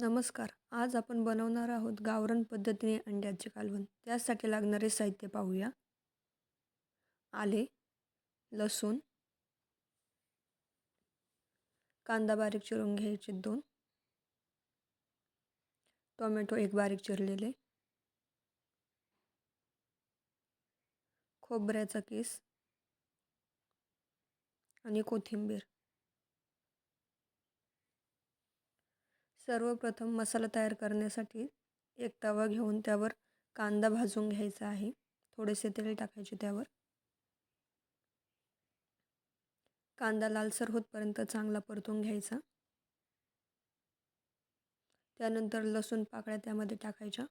नमस्कार. आज आपण बनवणार आहोत गावरण पद्धतीने अंड्याचे कालवण. त्यासाठी लागणारे साहित्य पाहूया. आले लसूण कांदा बारीक चिरून घ्यायचे दोन. टोमॅटो एक बारीक चिरलेले. खोबऱ्याचा केस आणि कोथिंबीर. सर्वप्रथम मसाला तयार करण्यासाठी एक तवा घेऊन त्यावर कांदा भाजून घ्यायचा आहे. थोडेसे तेल टाकायचे त्यावर. कांदा लालसर होतपर्यंत चांगला परतून घ्यायचा. त्यानंतर लसूण पाकळ्या त्यामध्ये टाकायच्या.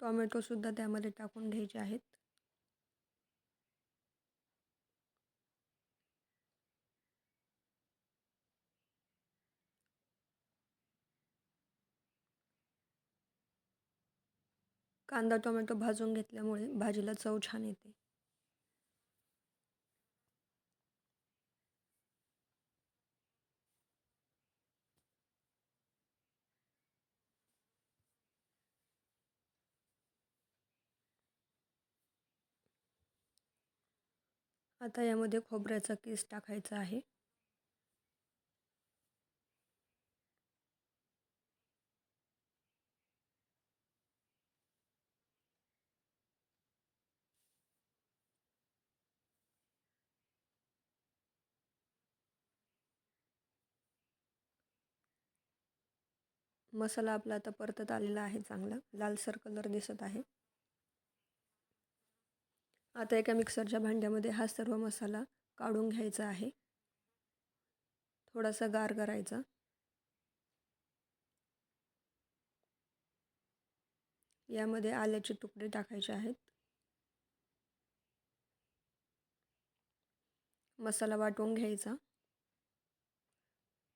टॉमॅटोसुद्धा त्यामध्ये टाकून घ्यायचे आहेत. कांदा टोमॅटो भाजून घेतल्यामुळे भाजीला चव छान येते. आता यामध्ये खोबऱ्याचा केस टाकायचा आहे. मसाला आपला आता परतत आलेला आहे चांगला. लालसर कलर दिसत आहे. आता एका मिक्सरच्या भांड्यामध्ये हा सर्व मसाला काढून घ्यायचा आहे. थोडासा गार करायचा. यामध्ये आल्याचे तुकडे टाकायचे आहेत. मसाला वाटून घ्यायचा.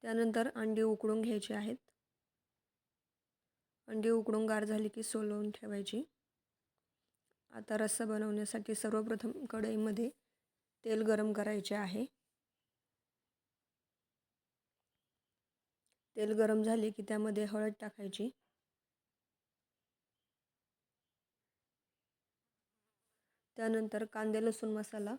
त्यानंतर अंडी उकडून घ्यायची आहेत. अंडी उकडून गार झाली की सोलवून ठेवायची. आता रस्सा बनवण्यासाठी सर्वप्रथम कढईमध्ये तेल गरम करायचे आहे. तेल गरम झाले की त्यामध्ये हळद टाकायची. त्यानंतर कांदे लसूण मसाला.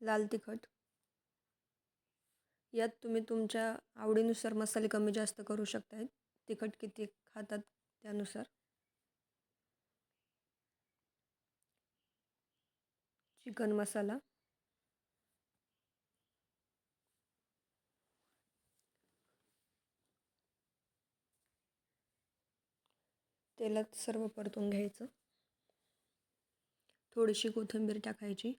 लाल तिखट. यात तुम्ही तुमच्या आवडीनुसार मसाले कमी जास्त करू शकता तिखट किती खातात त्यानुसार? चिकन मसाला. तेलात सर्व परतून घ्यायचं. थोडीशी कोथिंबीर टाकायची.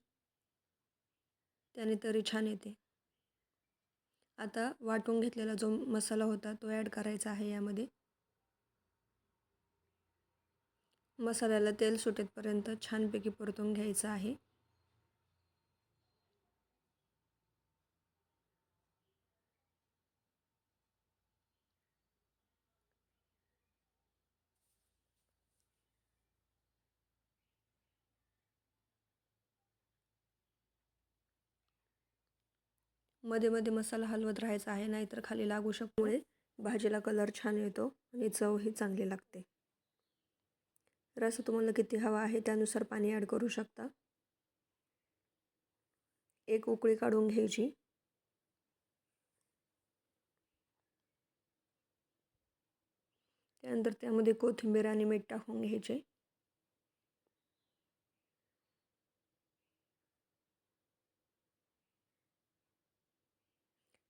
त्याने तरी छान येते. आता वाटून घेतलेला जो मसाला होता तो ॲड करायचा आहे यामध्ये. मसाल्याला तेल सुटेतपर्यंत छानपैकी परतून घ्यायचं आहे. मध्ये मध्ये मसाला हलवत राहायचा आहे नाहीतर खाली लागू शकमुळे भाजीला कलर छान येतो आणि चवही चांगली लागते. रस तुम्हाला किती हवा आहे त्यानुसार पाणी ॲड करू शकता. एक उकळी काढून घ्यायची. त्यानंतर त्यामध्ये कोथिंबीर आणि मीठ टाकून घ्यायचे.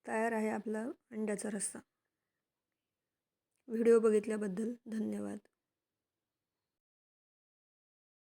तयार आहे आपला अंड्याचा रस्सा. व्हिडिओ बघितल्याबद्दल धन्यवाद.